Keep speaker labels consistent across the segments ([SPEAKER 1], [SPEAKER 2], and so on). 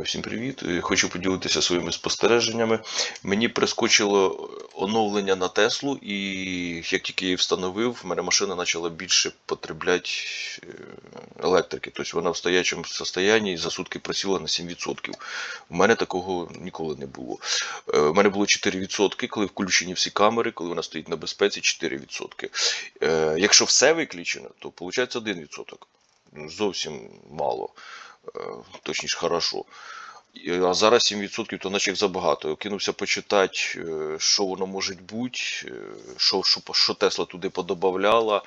[SPEAKER 1] Всім привіт! Е, Хочу поділитися своїми спостереженнями. Мені прискочило оновлення на Теслу, і як тільки її встановив, в мене машина почала більше потребляти е, електрики. Тобто вона в стоячому стані за сутки просіла на 7%. У мене такого ніколи не було. Е, У мене було 4%, коли включені всі камери, коли вона стоїть на безпеці, 4%. Е, Якщо все виключено, то виходить 1%. Ну, Зовсім мало. Е, Точніше, хорошо. А зараз 7% то наче забагато. Я кинувся почитати, е, що воно може бути, е, що, що, що Тесла туди подобавляла.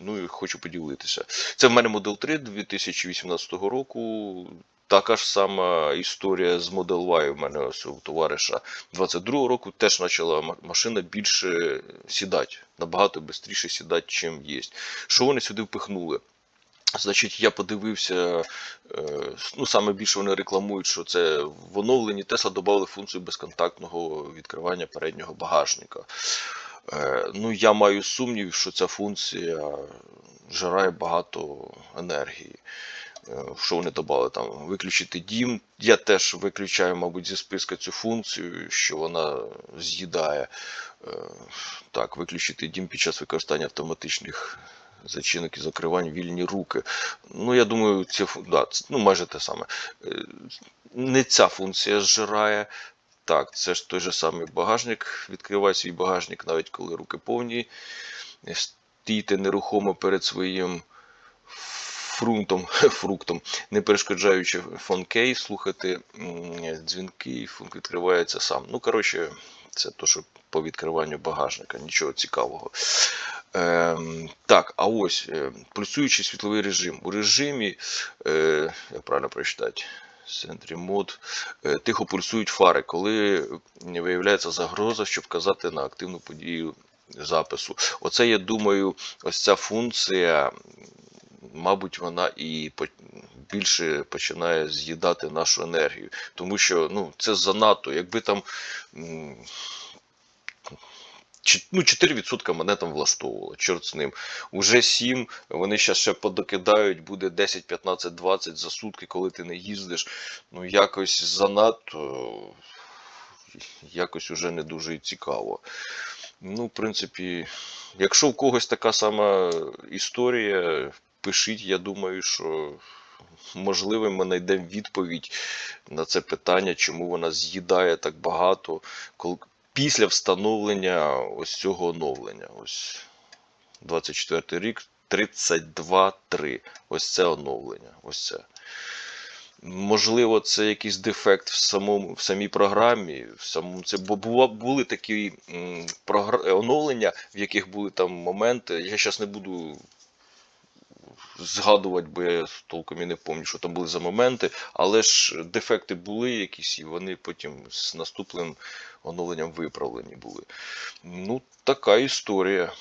[SPEAKER 1] Ну і хочу поділитися. Це в мене Model 3 2018 року. Така ж сама історія з Model Y у мене ось у товариша 22 року теж почала машина більше сідати, набагато швидше сідати, чим є. Що вони сюди впихнули? Значить, я подивився, е, ну саме більше вони рекламують, що це в оновленні Tesla додали функцію безконтактного відкривання переднього багажника. Е, Ну, я маю сумнів, що ця функція жирає багато енергії. Е, Що вони додали там? Виключити дім. Я теж виключаю, мабуть, зі списка цю функцію, що вона з'їдає. Так, виключити дім під час використання автоматичних зачинок і закривань вільні руки. Ну, я думаю, це да, ну, майже те саме. Е, Не ця функція зжирає. Так, це ж той же самий багажник. Відкривай свій багажник, навіть коли руки повні. Стійте нерухомо перед своїм фрунтом, фруктом, не перешкоджаючи фон-кей, слухати дзвінки, функ відкривається сам. Ну, коротше, це то, що по відкриванню багажника, нічого цікавого. Ем, так, а ось е, пульсуючий світловий режим. У режимі, е, як правильно прочитати, центрі мод, е, тихо пульсують фари, коли виявляється загроза, щоб вказати на активну подію запису. Оце, я думаю, ось ця функція, мабуть, вона і більше починає з'їдати нашу енергію. Тому що ну, це занадто. Якби там. Ну, 4% мене там влаштовувало, чорт з ним. Уже 7, вони ще ще подокидають, буде 10, 15, 20 за сутки, коли ти не їздиш. Ну, якось занадто, якось уже не дуже цікаво. Ну, в принципі, якщо в когось така сама історія, пишіть, я думаю, що можливо ми знайдемо відповідь на це питання, чому вона з'їдає так багато, після встановлення ось цього оновлення. Ось 24 рік, 32.3. Ось це оновлення. Ось це. Можливо, це якийсь дефект в самому в самій програмі. В самому це бо були такі м, програ- оновлення, в яких були там моменти. Я зараз не буду згадувати, бо я толком і не пам'ятаю, що там були за моменти, але ж дефекти були якісь, і вони потім з наступним оновленням виправлені були. Ну, така історія.